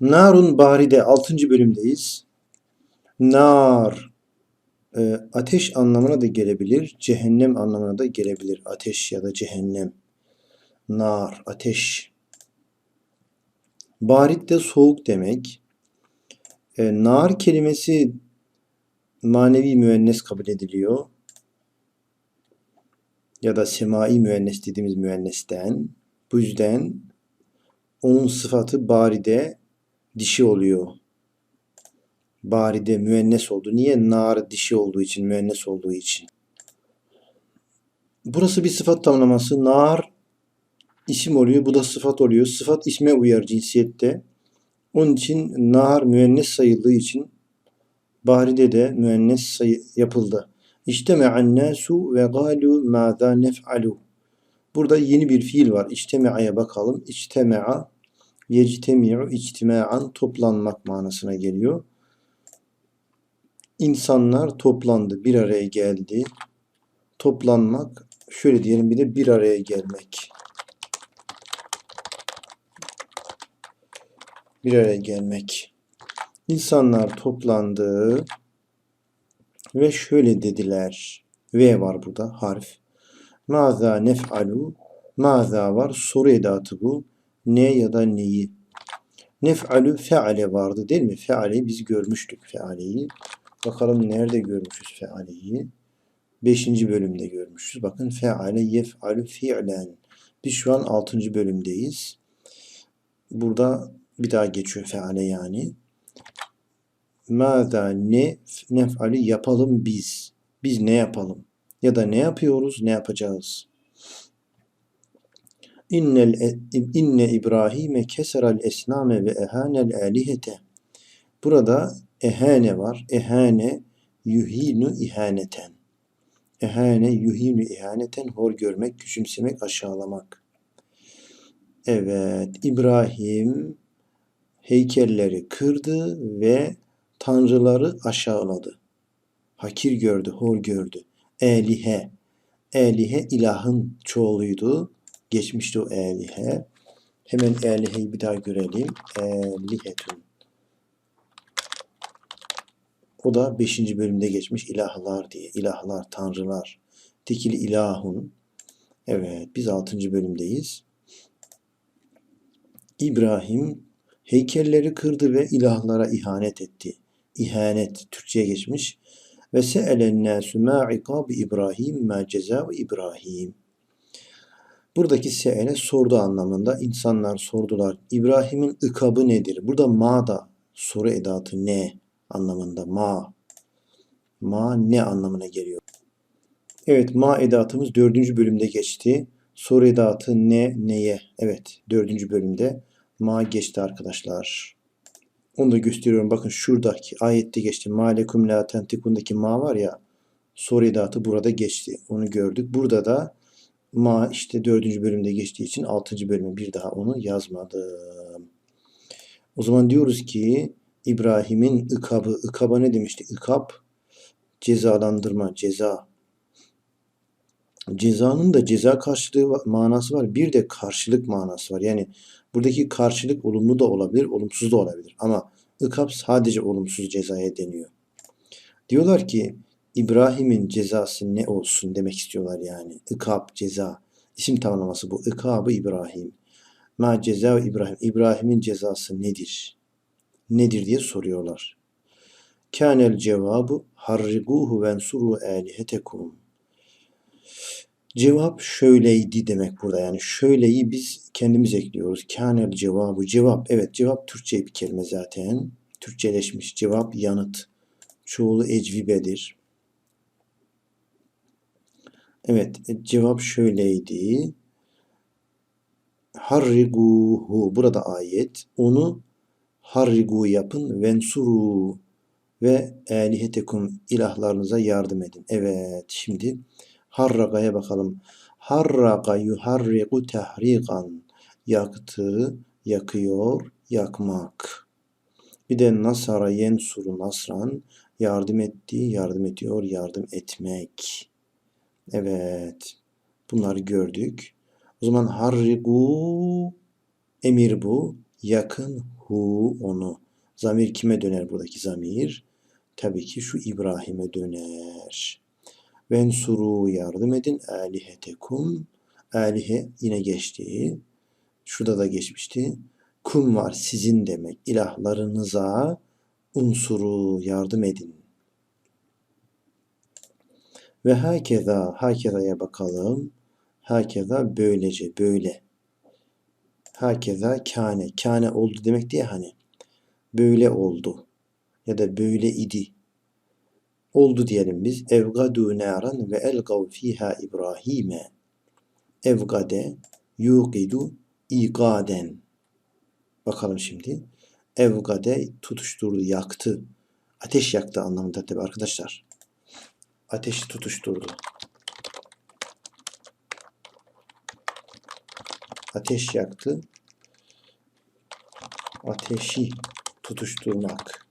Narun Baride 6. bölümdeyiz. Nar e, ateş anlamına da gelebilir, cehennem anlamına da gelebilir. Ateş ya da cehennem. Nar, ateş. Barit de soğuk demek. E, nar kelimesi manevi müennes kabul ediliyor. Ya da semai müennes dediğimiz müennesten. Bu yüzden onun sıfatı baride dişi oluyor. Baride müennes oldu. Niye? Nar dişi olduğu için, müennes olduğu için. Burası bir sıfat tamlaması. Nar isim oluyor. Bu da sıfat oluyor. Sıfat isme uyar cinsiyette. Onun için nar müennes sayıldığı için baride de müennes sayı yapıldı. İcteme'an nasu ve galu mâzâ nef'alu. Burada yeni bir fiil var. İcteme'aya bakalım. İcteme'a yectemi'u içtima'an toplanmak manasına geliyor. İnsanlar toplandı, bir araya geldi. Toplanmak, şöyle diyelim bir de bir araya gelmek. Bir araya gelmek. İnsanlar toplandı ve şöyle dediler. V var burada harf. Maza nef'alu. Maza var. Soru edatı bu. Ne ya da neyi. Nef'alu feale vardı değil mi? Fealeyi biz görmüştük fealeyi. Bakalım nerede görmüşüz fealeyi. Beşinci bölümde görmüşüz. Bakın feale yef'alu fi'len. Biz şu an altıncı bölümdeyiz. Burada bir daha geçiyor feale yani. Mâzâ ne nef'alu yapalım biz. Biz ne yapalım? Ya da ne yapıyoruz, ne yapacağız? İnnel inne İbrahim'e keseral esname ve ehanel alihete. Burada ehane var. Ehane yuhinu ihaneten. Ehane yuhinu ihaneten hor görmek, küçümsemek, aşağılamak. Evet, İbrahim heykelleri kırdı ve tanrıları aşağıladı. Hakir gördü, hor gördü. Elihe. Elihe ilahın çoğuluydu. Geçmişti o elihe. Hemen eliheyi bir daha görelim. Elihetun. O da 5. bölümde geçmiş ilahlar diye. İlahlar, tanrılar. Tekil ilahun. Evet, biz 6. bölümdeyiz. İbrahim heykelleri kırdı ve ilahlara ihanet etti. İhanet Türkçe'ye geçmiş. Ve se'elen nâsü mâ ikâbi İbrahim mâ cezâ İbrahim. Buradaki se'ele sordu anlamında. insanlar sordular. İbrahim'in ikabı nedir? Burada ma da soru edatı ne anlamında. Ma. Ma ne anlamına geliyor? Evet ma edatımız dördüncü bölümde geçti. Soru edatı ne neye? Evet dördüncü bölümde ma geçti arkadaşlar. Onu da gösteriyorum. Bakın şuradaki ayette geçti. Ma lekum la tentikundaki ma var ya soru edatı burada geçti. Onu gördük. Burada da ma işte dördüncü bölümde geçtiği için altıncı bölümü bir daha onu yazmadım. O zaman diyoruz ki İbrahim'in ikabı, ikaba ne demişti? İkab cezalandırma, ceza. Cezanın da ceza karşılığı manası var. Bir de karşılık manası var. Yani buradaki karşılık olumlu da olabilir, olumsuz da olabilir. Ama ikab sadece olumsuz cezaya deniyor. Diyorlar ki İbrahim'in cezası ne olsun demek istiyorlar yani. İkab, ceza. İsim tamlaması bu. İkabı İbrahim. Ma ceza İbrahim. İbrahim'in cezası nedir? Nedir diye soruyorlar. Kânel cevabı harriguhu vensuru alihetekum. Cevap şöyleydi demek burada. Yani şöyleyi biz kendimiz ekliyoruz. Kânel cevabı. Cevap. Evet cevap Türkçe bir kelime zaten. Türkçeleşmiş. Cevap yanıt. Çoğulu ecvibedir. Evet cevap şöyleydi. Harriguhu. Burada ayet. Onu harrigu yapın. Vensuru ve elihetekum ilahlarınıza yardım edin. Evet şimdi harraga'ya bakalım. Harraga yuharrigu tahrigan. Yaktı, yakıyor, yakmak. Bir de nasara yensuru nasran. Yardım etti, yardım ediyor, yardım etmek. Evet. Bunları gördük. O zaman harrigu emir bu. Yakın hu onu. Zamir kime döner buradaki zamir? Tabii ki şu İbrahim'e döner. Vensuru yardım edin. Alihetekum. Alihe yine geçti. Şurada da geçmişti. Kum var sizin demek. İlahlarınıza unsuru yardım edin. Ve hakeza, hakeza'ya bakalım. Hakeza böylece, böyle. Hakeza kâne, kâne oldu demek diye hani. Böyle oldu. Ya da böyle idi. Oldu diyelim biz. Evgadu naran ve elgav fiha İbrahim'e. Evgade yuqidu ikaden. Bakalım şimdi. Evgade tutuşturdu, yaktı. Ateş yaktı anlamında tabi arkadaşlar. Ateşi tutuşturdu. Ateş yaktı. Ateşi tutuşturmak.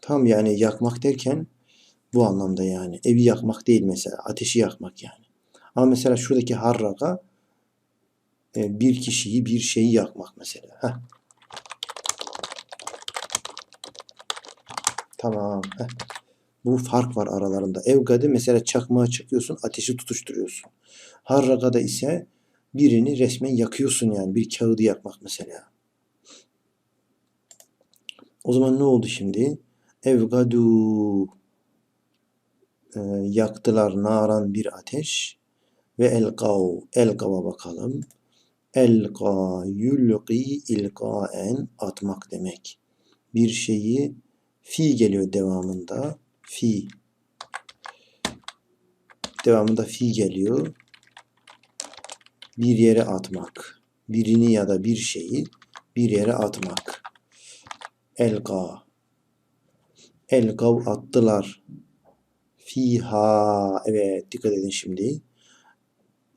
Tam yani yakmak derken bu anlamda yani. Evi yakmak değil mesela. Ateşi yakmak yani. Ama mesela şuradaki harraka e, bir kişiyi bir şeyi yakmak mesela. Heh. Tamam. Heh. Bu fark var aralarında. Evgade mesela çakmağa çıkıyorsun, ateşi tutuşturuyorsun. Harrakada ise birini resmen yakıyorsun yani. Bir kağıdı yakmak mesela. O zaman ne oldu şimdi? Evgadu e, yaktılar naran bir ateş ve elgav elgava bakalım. Elga yulqi ilgaen atmak demek. Bir şeyi fi geliyor devamında. Fi. Devamında fi geliyor. Bir yere atmak. Birini ya da bir şeyi bir yere atmak. Elga. Elgav attılar. Fiha. Evet dikkat edin şimdi.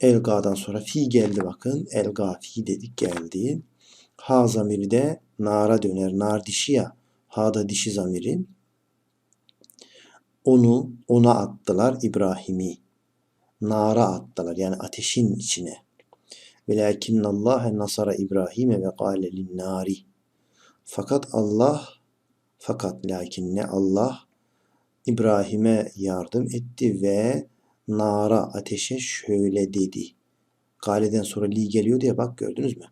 Elga'dan sonra fi geldi bakın. Elga fi dedik geldi. Ha zamiri de nara döner. Nar dişi ya. Ha da dişi zamiri. Onu ona attılar İbrahim'i. Nara attılar yani ateşin içine. Velakinnallâhe nasara İbrahim'e ve kâle linnâri. Fakat Allah fakat lakin ne Allah İbrahim'e yardım etti ve nara ateşe şöyle dedi. Galeden sonra li geliyor diye bak gördünüz mü?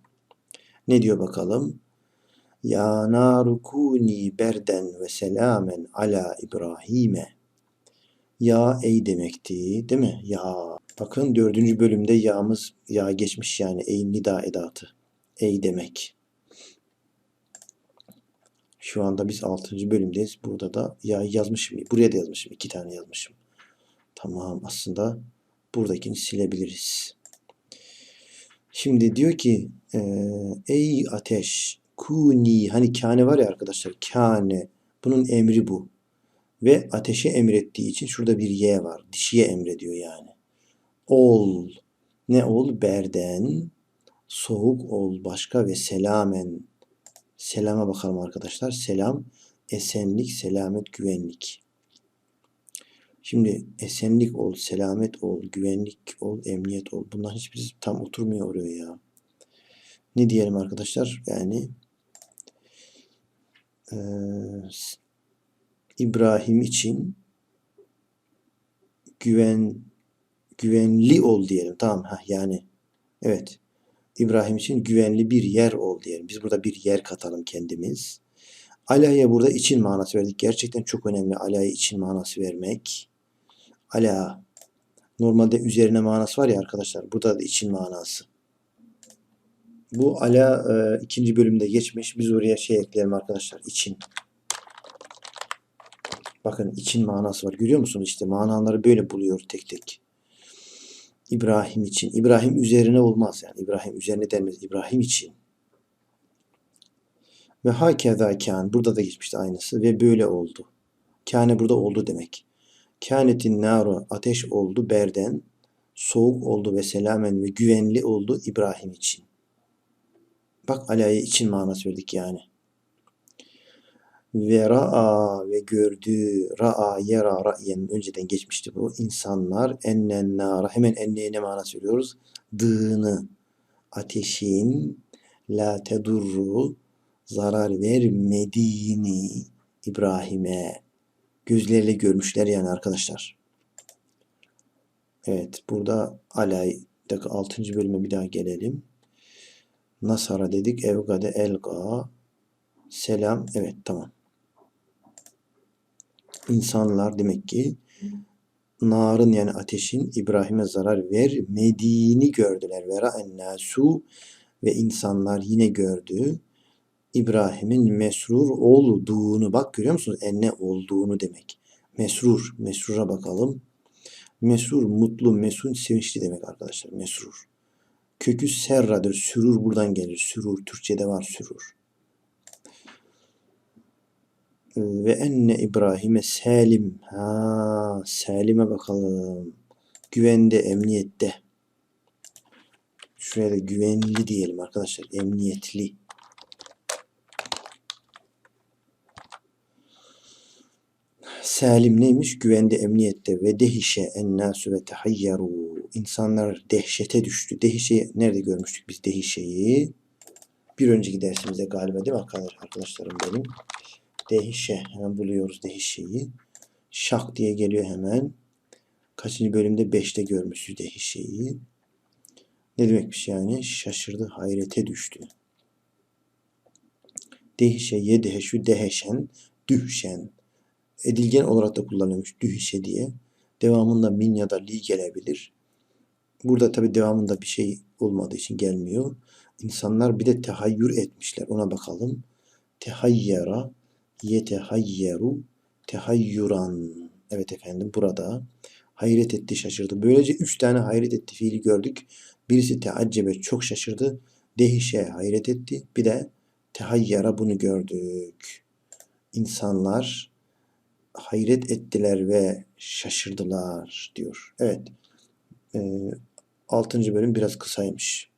Ne diyor bakalım? Ya naru kuni berden ve selamen ala İbrahim'e. Ya ey demekti değil mi? Ya. Bakın dördüncü bölümde yağımız ya geçmiş yani ey nida edatı. Ey demek. Şu anda biz 6. bölümdeyiz. Burada da ya yazmışım. Buraya da yazmışım. iki tane yazmışım. Tamam aslında buradakini silebiliriz. Şimdi diyor ki e, ey ateş kuni hani kâne var ya arkadaşlar kâne bunun emri bu. Ve ateşe emrettiği için şurada bir ye var. Dişiye emrediyor yani. Ol. Ne ol? Berden. Soğuk ol. Başka ve selamen. Selama bakalım arkadaşlar. Selam. Esenlik, selamet, güvenlik. Şimdi esenlik ol, selamet ol, güvenlik ol, emniyet ol. Bunlar hiçbirisi tam oturmuyor oraya ya. Ne diyelim arkadaşlar? Yani e, İbrahim için güven güvenli ol diyelim. Tamam ha yani evet. İbrahim için güvenli bir yer ol diyelim. Biz burada bir yer katalım kendimiz. Ala'ya burada için manası verdik. Gerçekten çok önemli Ala'ya için manası vermek. Ala. Normalde üzerine manası var ya arkadaşlar. Burada da için manası. Bu ala e, ikinci bölümde geçmiş. Biz oraya şey ekleyelim arkadaşlar. İçin. Bakın için manası var. Görüyor musunuz işte manaları böyle buluyor tek tek. İbrahim için. İbrahim üzerine olmaz yani. İbrahim üzerine denmez. İbrahim için. Ve hakeza kan. Burada da geçmişti aynısı. Ve böyle oldu. Kâne burada oldu demek. Kânetin naru ateş oldu berden. Soğuk oldu ve selamen ve güvenli oldu İbrahim için. Bak alaya için manası verdik yani. Ve ra'a ve gördü. Ra'a yera ra'yen önceden geçmişti bu. İnsanlar ennen nara hemen enneye ne mana söylüyoruz? Dığını ateşin la tedurru zarar vermediğini İbrahim'e gözleriyle görmüşler yani arkadaşlar. Evet burada Alay'daki 6. bölüme bir daha gelelim. Nasara dedik. Evgade elga. Selam. Evet tamam. İnsanlar demek ki narın yani ateşin İbrahim'e zarar vermediğini gördüler. Vera ennasu ve insanlar yine gördü. İbrahim'in mesrur olduğunu bak görüyor musunuz? Enne olduğunu demek. Mesrur. Mesrura bakalım. Mesrur mutlu, mesun sevinçli demek arkadaşlar. Mesrur. Kökü serradır. Sürur buradan gelir. Sürur. Türkçe'de var sürur. Ve enne İbrahim'e salim. Ha, salime bakalım. Güvende, emniyette. Şuraya da güvenli diyelim arkadaşlar. Emniyetli. Salim neymiş? Güvende, emniyette ve dehişe ennâsü ve tehayyaru. İnsanlar dehşete düştü. Dehişeyi nerede görmüştük biz dehişeyi? Bir önceki dersimizde galiba değil mi arkadaşlar, arkadaşlarım benim? Dehişe. Hemen buluyoruz dehişeyi. Şak diye geliyor hemen. Kaçıncı bölümde? Beşte görmüşüz dehişeyi. Ne demekmiş yani? Şaşırdı, hayrete düştü. Dehişe, yedeheşü, deheşen, dühşen. Edilgen olarak da kullanılmış dühişe diye. Devamında min ya da li gelebilir. Burada tabi devamında bir şey olmadığı için gelmiyor. İnsanlar bir de tehayyür etmişler. Ona bakalım. Tehayyera, yetehayyeru, tehayyuran. Evet efendim burada hayret etti, şaşırdı. Böylece üç tane hayret etti fiili gördük. Birisi teaccebe çok şaşırdı. Dehişe hayret etti. Bir de tehayyara bunu gördük. İnsanlar hayret ettiler ve şaşırdılar diyor. Evet. E, 6. bölüm biraz kısaymış.